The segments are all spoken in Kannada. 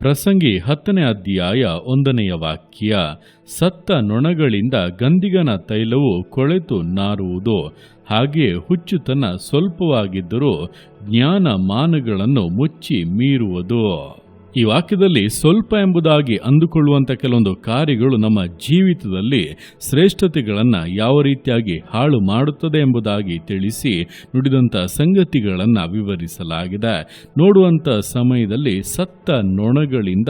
ಪ್ರಸಂಗಿ ಹತ್ತನೇ ಅಧ್ಯಾಯ ಒಂದನೆಯ ವಾಕ್ಯ, ಸತ್ತ ನೊಣಗಳಿಂದ ಗಂದಿಗನ ತೈಲವು ಕೊಳೆತು ನಾರುವುದು. ಹಾಗೆ ಹುಚ್ಚುತನ ಸ್ವಲ್ಪವಾಗಿದ್ದರೂ ಜ್ಞಾನ ಮಾನಗಳನ್ನು ಮುಚ್ಚಿ ಮೀರುವುದು. ಈ ವಾಕ್ಯದಲ್ಲಿ ಸ್ವಲ್ಪ ಎಂಬುದಾಗಿ ಅಂದುಕೊಳ್ಳುವಂಥ ಕೆಲವೊಂದು ಕಾರ್ಯಗಳು ನಮ್ಮ ಜೀವಿತದಲ್ಲಿ ಶ್ರೇಷ್ಠತೆಗಳನ್ನು ಯಾವ ರೀತಿಯಾಗಿ ಹಾಳು ಮಾಡುತ್ತದೆ ಎಂಬುದಾಗಿ ತಿಳಿಸಿ ನುಡಿದಂಥ ಸಂಗತಿಗಳನ್ನು ವಿವರಿಸಲಾಗಿದೆ. ನೋಡುವಂಥ ಸಮಯದಲ್ಲಿ ಸತ್ತ ನೊಣಗಳಿಂದ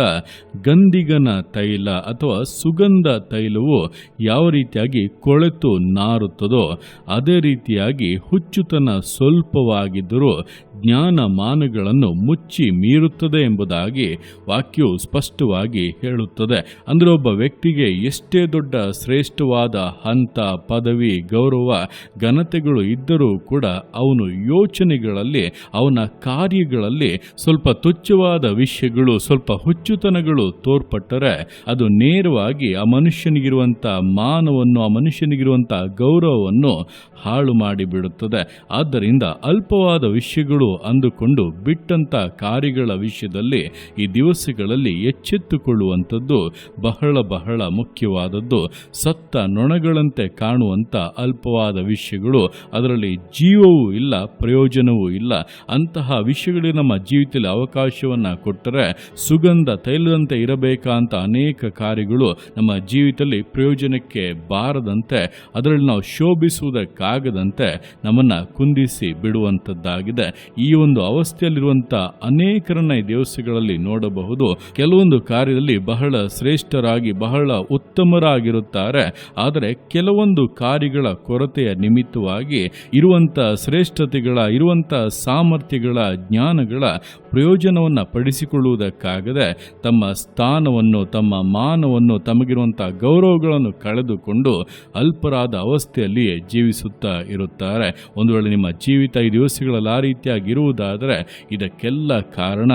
ಗಂಧಿಗನ ತೈಲ ಅಥವಾ ಸುಗಂಧ ತೈಲವು ಯಾವ ರೀತಿಯಾಗಿ ಕೊಳೆತು ನಾರುತ್ತದೋ ಅದೇ ರೀತಿಯಾಗಿ ಹುಚ್ಚುತನ ಸ್ವಲ್ಪವಾಗಿದ್ದರೂ ಜ್ಞಾನ ಮಾನಗಳನ್ನು ಮುಚ್ಚಿ ಮೀರುತ್ತದೆ ಎಂಬುದಾಗಿ ವಾಕ್ಯವು ಸ್ಪಷ್ಟವಾಗಿ ಹೇಳುತ್ತದೆ. ಅಂದರೆ ಒಬ್ಬ ವ್ಯಕ್ತಿಗೆ ಎಷ್ಟೇ ದೊಡ್ಡ ಶ್ರೇಷ್ಠವಾದ ಹಂತ, ಪದವಿ, ಗೌರವ, ಘನತೆಗಳು ಇದ್ದರೂ ಕೂಡ ಅವನು ಯೋಚನೆಗಳಲ್ಲಿ, ಅವನ ಕಾರ್ಯಗಳಲ್ಲಿ ಸ್ವಲ್ಪ ತುಚ್ಛವಾದ ವಿಷಯಗಳು, ಸ್ವಲ್ಪ ಹುಚ್ಚುತನಗಳು ತೋರ್ಪಟ್ಟರೆ ಅದು ನೇರವಾಗಿ ಆ ಮನುಷ್ಯನಿಗಿರುವಂಥ ಮಾನವನ್ನು, ಆ ಮನುಷ್ಯನಿಗಿರುವಂಥ ಗೌರವವನ್ನು ಹಾಳು ಮಾಡಿಬಿಡುತ್ತದೆ. ಆದ್ದರಿಂದ ಅಲ್ಪವಾದ ವಿಷಯಗಳು ಅಂದುಕೊಂಡು ಬಿಟ್ಟಂತ ಕಾರ್ಯಗಳ ವಿಷಯದಲ್ಲಿ ಈ ದಿವಸಗಳಲ್ಲಿ ಎಚ್ಚೆತ್ತುಕೊಳ್ಳುವಂಥದ್ದು ಬಹಳ ಬಹಳ ಮುಖ್ಯವಾದದ್ದು. ಸತ್ತ ನೊಣಗಳಂತೆ ಕಾಣುವಂಥ ಅಲ್ಪವಾದ ವಿಷಯಗಳು, ಅದರಲ್ಲಿ ಜೀವವೂ ಇಲ್ಲ, ಪ್ರಯೋಜನವೂ ಇಲ್ಲ. ಅಂತಹ ವಿಷಯಗಳಿಗೆ ನಮ್ಮ ಜೀವಿತದಲ್ಲಿ ಅವಕಾಶವನ್ನು ಕೊಟ್ಟರೆ ಸುಗಂಧ ತೈಲದಂತೆ ಇರಬೇಕಂತ ಅನೇಕ ಕಾರ್ಯಗಳು ನಮ್ಮ ಜೀವಿತದಲ್ಲಿ ಪ್ರಯೋಜನಕ್ಕೆ ಬಾರದಂತೆ, ಅದರಲ್ಲಿ ನಾವು ಶೋಭಿಸುವುದಕ್ಕಾಗದಂತೆ ನಮ್ಮನ್ನು ಕುಂದಿಸಿ ಬಿಡುವಂಥದ್ದಾಗಿದೆ. ಈ ಒಂದು ಅವಸ್ಥೆಯಲ್ಲಿರುವಂಥ ಅನೇಕರನ್ನ ಈ ದಿವಸಗಳಲ್ಲಿ ನೋಡಬಹುದು. ಕೆಲವೊಂದು ಕಾರ್ಯದಲ್ಲಿ ಬಹಳ ಶ್ರೇಷ್ಠರಾಗಿ, ಬಹಳ ಉತ್ತಮರಾಗಿರುತ್ತಾರೆ. ಆದರೆ ಕೆಲವೊಂದು ಕಾರ್ಯಗಳ ಕೊರತೆಯ ನಿಮಿತ್ತವಾಗಿ ಇರುವಂಥ ಶ್ರೇಷ್ಠತೆಗಳ, ಇರುವಂಥ ಸಾಮರ್ಥ್ಯಗಳ, ಜ್ಞಾನಗಳ ಪ್ರಯೋಜನವನ್ನು ಪಡಿಸಿಕೊಳ್ಳುವುದಕ್ಕಾಗದೆ ತಮ್ಮ ಸ್ಥಾನವನ್ನು, ತಮ್ಮ ಮಾನವನ್ನು, ತಮಗಿರುವಂಥ ಗೌರವಗಳನ್ನು ಕಳೆದುಕೊಂಡು ಅಲ್ಪರಾದ ಅವಸ್ಥೆಯಲ್ಲಿಯೇ ಜೀವಿಸುತ್ತಾ ಇರುತ್ತಾರೆ. ಒಂದು ವೇಳೆ ನಿಮ್ಮ ಜೀವಿತ ಈ ದಿವಸಗಳಲ್ಲಿ ಆ ರೀತಿಯಾಗಿರುವುದಾದರೆ ಇದಕ್ಕೆಲ್ಲ ಕಾರಣ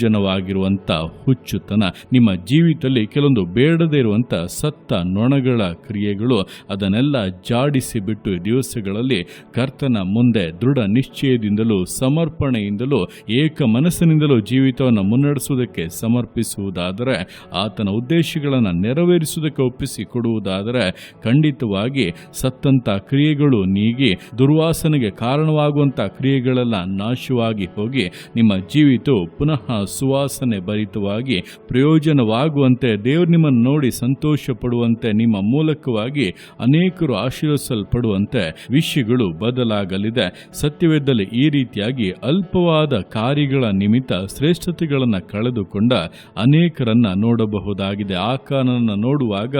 ನಿಷ್ಪ್ರಯೋಜನವಾಗಿರುವಂಥ ಹುಚ್ಚುತನ. ನಿಮ್ಮ ಜೀವಿತದಲ್ಲಿ ಕೆಲವೊಂದು ಬೇಡದೇ ಇರುವಂಥ ಸತ್ತ ನೊಣಗಳ ಕ್ರಿಯೆಗಳು, ಅದನ್ನೆಲ್ಲ ಜಾಡಿಸಿ ಬಿಟ್ಟು ದಿವಸಗಳಲ್ಲಿ ಕರ್ತನ ಮುಂದೆ ದೃಢ ನಿಶ್ಚಯದಿಂದಲೂ, ಸಮರ್ಪಣೆಯಿಂದಲೂ, ಏಕ ಮನಸ್ಸಿನಿಂದಲೂ ಜೀವಿತವನ್ನು ಮುನ್ನಡೆಸುವುದಕ್ಕೆ ಸಮರ್ಪಿಸುವುದಾದರೆ, ಆತನ ಉದ್ದೇಶಗಳನ್ನು ನೆರವೇರಿಸುವುದಕ್ಕೆ ಒಪ್ಪಿಸಿ ಕೊಡುವುದಾದರೆ, ಖಂಡಿತವಾಗಿ ಸತ್ತಂತ ಕ್ರಿಯೆಗಳು ನೀಗಿ, ದುರ್ವಾಸನೆಗೆ ಕಾರಣವಾಗುವಂಥ ಕ್ರಿಯೆಗಳೆಲ್ಲ ನಾಶವಾಗಿ ಹೋಗಿ, ನಿಮ್ಮ ಜೀವಿತವು ಪುನಃ ಸುವಾಸನೆ ಭರಿತವಾಗಿ ಪ್ರಯೋಜನವಾಗುವಂತೆ ದೇವರು ನಿಮ್ಮನ್ನು ನೋಡಿ ಸಂತೋಷ ಪಡುವಂತೆ ನಿಮ್ಮ ಮೂಲಕವಾಗಿ ಅನೇಕರು ಆಶೀರ್ವಿಸಲ್ಪಡುವಂತೆ ವಿಷಯಗಳು ಬದಲಾಗಲಿದೆ. ಸತ್ಯವೇದಲ್ಲಿ ಈ ರೀತಿಯಾಗಿ ಅಲ್ಪವಾದ ಕಾರ್ಯಗಳ ನಿಮಿತ್ತ ಶ್ರೇಷ್ಠತೆಗಳನ್ನು ಕಳೆದುಕೊಂಡ ಅನೇಕರನ್ನ ನೋಡಬಹುದಾಗಿದೆ. ಆಕಾನನ್ನು ನೋಡುವಾಗ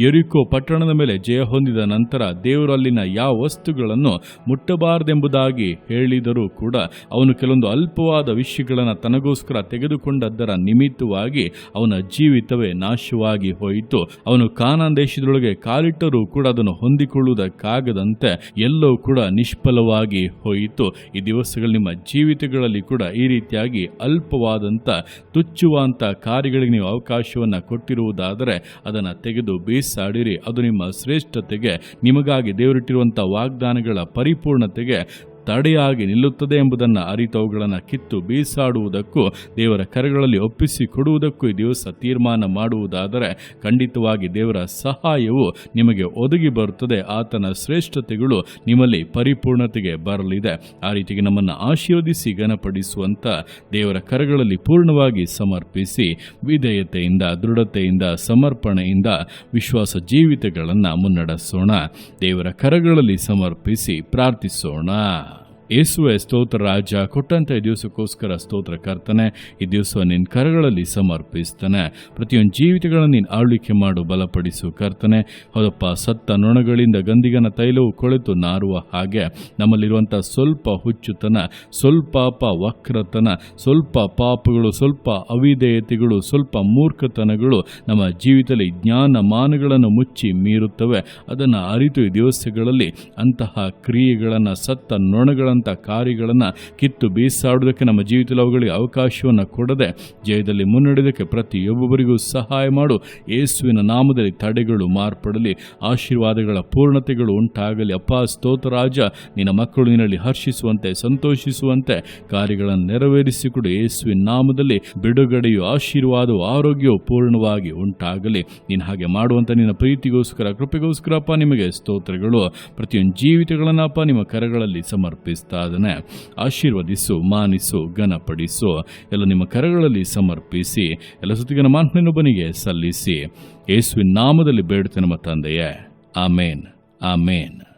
ಎರಿಕೋ ಪಟ್ಟಣದ ಮೇಲೆ ಜಯ ಹೊಂದಿದ ನಂತರ ದೇವರಲ್ಲಿನ ಯಾವ ವಸ್ತುಗಳನ್ನು ಮುಟ್ಟಬಾರದೆಂಬುದಾಗಿ ಹೇಳಿದರೂ ಕೂಡ ಅವನು ಕೆಲವೊಂದು ಅಲ್ಪವಾದ ವಿಷಯಗಳನ್ನು ತನಗೋಸ್ಕರ ತೆಗೆದುಕೊಂಡದ್ದರ ನಿಮಿತ್ತವಾಗಿ ಅವನ ಜೀವಿತವೇ ನಾಶವಾಗಿ ಹೋಯಿತು. ಅವನು ಕಾನಾನ್ ದೇಶದೊಳಗೆ ಕಾಲಿಟ್ಟರೂ ಕೂಡ ಅದನ್ನು ಹೊಂದಿಕೊಳ್ಳುವುದಕ್ಕಾಗದಂತೆ ಎಲ್ಲವೂ ಕೂಡ ನಿಷ್ಫಲವಾಗಿ ಹೋಯಿತು. ಈ ದಿವಸಗಳು ನಿಮ್ಮ ಜೀವಿತಗಳಲ್ಲಿ ಕೂಡ ಈ ರೀತಿಯಾಗಿ ಅಲ್ಪವಾದಂಥ ತುಚ್ಚುವಂಥ ಕಾರ್ಯಗಳಿಗೆ ನೀವು ಅವಕಾಶವನ್ನು ಕೊಟ್ಟಿರುವುದಾದರೆ ಅದನ್ನು ತೆಗೆದು ಬೀಸಾಡಿರಿ. ಅದು ನಿಮ್ಮ ಶ್ರೇಷ್ಠತೆಗೆ, ನಿಮಗಾಗಿ ದೇವರಿಟ್ಟಿರುವಂಥ ವಾಗ್ದಾನಗಳ ಪರಿಪೂರ್ಣತೆಗೆ ತಡೆಯಾಗಿ ನಿಲ್ಲುತ್ತದೆ ಎಂಬುದನ್ನು ಅರಿತವುಗಳನ್ನು ಕಿತ್ತು ಬೀಸಾಡುವುದಕ್ಕೂ ದೇವರ ಕರೆಗಳಲ್ಲಿ ಒಪ್ಪಿಸಿ ಕೊಡುವುದಕ್ಕೂ ಈ ದಿವಸ ತೀರ್ಮಾನ ಮಾಡುವುದಾದರೆ ಖಂಡಿತವಾಗಿ ದೇವರ ಸಹಾಯವು ನಿಮಗೆ ಒದಗಿ ಬರುತ್ತದೆ. ಆತನ ಶ್ರೇಷ್ಠತೆಗಳು ನಿಮ್ಮಲ್ಲಿ ಪರಿಪೂರ್ಣತೆಗೆ ಬರಲಿದೆ. ಆ ರೀತಿಗೆ ನಮ್ಮನ್ನು ಆಶೀರ್ವದಿಸಿ, ಘನಪಡಿಸುವಂಥ ದೇವರ ಕರೆಗಳಲ್ಲಿ ಪೂರ್ಣವಾಗಿ ಸಮರ್ಪಿಸಿ, ವಿಧೇಯತೆಯಿಂದ, ದೃಢತೆಯಿಂದ, ಸಮರ್ಪಣೆಯಿಂದ ವಿಶ್ವಾಸ ಜೀವಿತಗಳನ್ನು ಮುನ್ನಡೆಸೋಣ. ದೇವರ ಕರಗಳಲ್ಲಿ ಸಮರ್ಪಿಸಿ ಪ್ರಾರ್ಥಿಸೋಣ. ಯೇಸುವೆ ಸ್ತೋತ್ರ ರಾಜ, ಕೊಟ್ಟಂತ ಈ ದಿವಸಕ್ಕೋಸ್ಕರ ಸ್ತೋತ್ರ ಕರ್ತನೆ, ಈ ದಿವಸ ನಿನ್ನ ಕರಗಳಲ್ಲಿ ಸಮರ್ಪಿಸ್ತಾನೆ. ಪ್ರತಿಯೊಂದು ಜೀವಿತಗಳನ್ನು ನೀನು ಆಳ್ವಿಕೆ ಮಾಡು, ಬಲಪಡಿಸು ಕರ್ತನೆ. ಹೌದಪ್ಪ, ಸತ್ತ ನೊಣಗಳಿಂದ ಗಂದಿಗನ ತೈಲವು ಕೊಳೆತು ನಾರುವ ಹಾಗೆ. ನಮ್ಮಲ್ಲಿರುವಂಥ ಸ್ವಲ್ಪ ಹುಚ್ಚುತನ, ಸ್ವಲ್ಪ ವಕ್ರತನ, ಸ್ವಲ್ಪ ಪಾಪಗಳು, ಸ್ವಲ್ಪ ಅವಿಧೇಯತೆಗಳು, ಸ್ವಲ್ಪ ಮೂರ್ಖತನಗಳು ನಮ್ಮ ಜೀವಿತದಲ್ಲಿ ಜ್ಞಾನ ಮಾನಗಳನ್ನು ಮುಚ್ಚಿ ಮೀರುತ್ತವೆ. ಅದನ್ನು ಅರಿತು ಈ ದಿವಸಗಳಲ್ಲಿ ಅಂತಹ ಕ್ರಿಯೆಗಳನ್ನು, ಸತ್ತ ನೊಣಗಳನ್ನು ಬರೋಂಥ ಕಾರ್ಯಗಳನ್ನು ಕಿತ್ತು ಬೀಸಾಡೋದಕ್ಕೆ ನಮ್ಮ ಜೀವಿತದಲ್ಲಿ ಅವುಗಳಿಗೆ ಅವಕಾಶವನ್ನು ಕೊಡದೆ ಜಯದಲ್ಲಿ ಮುನ್ನಡೆಯೋದಕ್ಕೆ ಪ್ರತಿಯೊಬ್ಬೊಬ್ಬರಿಗೂ ಸಹಾಯ ಮಾಡು. ಯೇಸುವಿನ ನಾಮದಲ್ಲಿ ತಡೆಗಳು ಮಾರ್ಪಡಲಿ. ಆಶೀರ್ವಾದಗಳ ಪೂರ್ಣತೆಗಳು ಉಂಟಾಗಲಿ. ಅಪ್ಪ ಸ್ತೋತ್ರರಾಜ ನಿನ್ನ ಮಕ್ಕಳು ನಿನ್ನಲ್ಲಿ ಹರ್ಷಿಸುವಂತೆ, ಸಂತೋಷಿಸುವಂತೆ ಕಾರ್ಯಗಳನ್ನು ನೆರವೇರಿಸಿಕೊಡು. ಯೇಸುವಿನ ನಾಮದಲ್ಲಿ ಬಿಡುಗಡೆಯು, ಆಶೀರ್ವಾದವು, ಆರೋಗ್ಯವು ಪೂರ್ಣವಾಗಿ ಉಂಟಾಗಲಿ. ನೀನು ಹಾಗೆ ಮಾಡುವಂಥ ನಿನ್ನ ಪ್ರೀತಿಗೋಸ್ಕರ ಕೃಪೆಗೋಸ್ಕರಪ್ಪ ನಿಮಗೆ ಸ್ತೋತ್ರಗಳು. ಪ್ರತಿಯೊಂದು ಜೀವಿತಗಳನ್ನಪ್ಪ ನಿಮ್ಮ ಕರಗಳಲ್ಲಿ ಸಮರ್ಪಿಸ್ತಾ ಇದ್ದಾನೆ ಆಶೀರ್ವದಿಸು, ಮಾನಿಸು, ಘನಪಡಿಸು. ಎಲ್ಲ ನಿಮ್ಮ ಕರಗಳಲ್ಲಿ ಸಮರ್ಪಿಸಿ, ಎಲ್ಲ ಸುತ್ತಿಗನ ಮಾನ್ಯನೊಬ್ಬನಿಗೆ ಸಲ್ಲಿಸಿ. ಯೇಸುವಿನ ನಾಮದಲ್ಲಿ ಬೇಡುತ್ತೆ ನಮ್ಮ ತಂದೆಯೇ. ಆಮೇನ್. ಆಮೇನ್.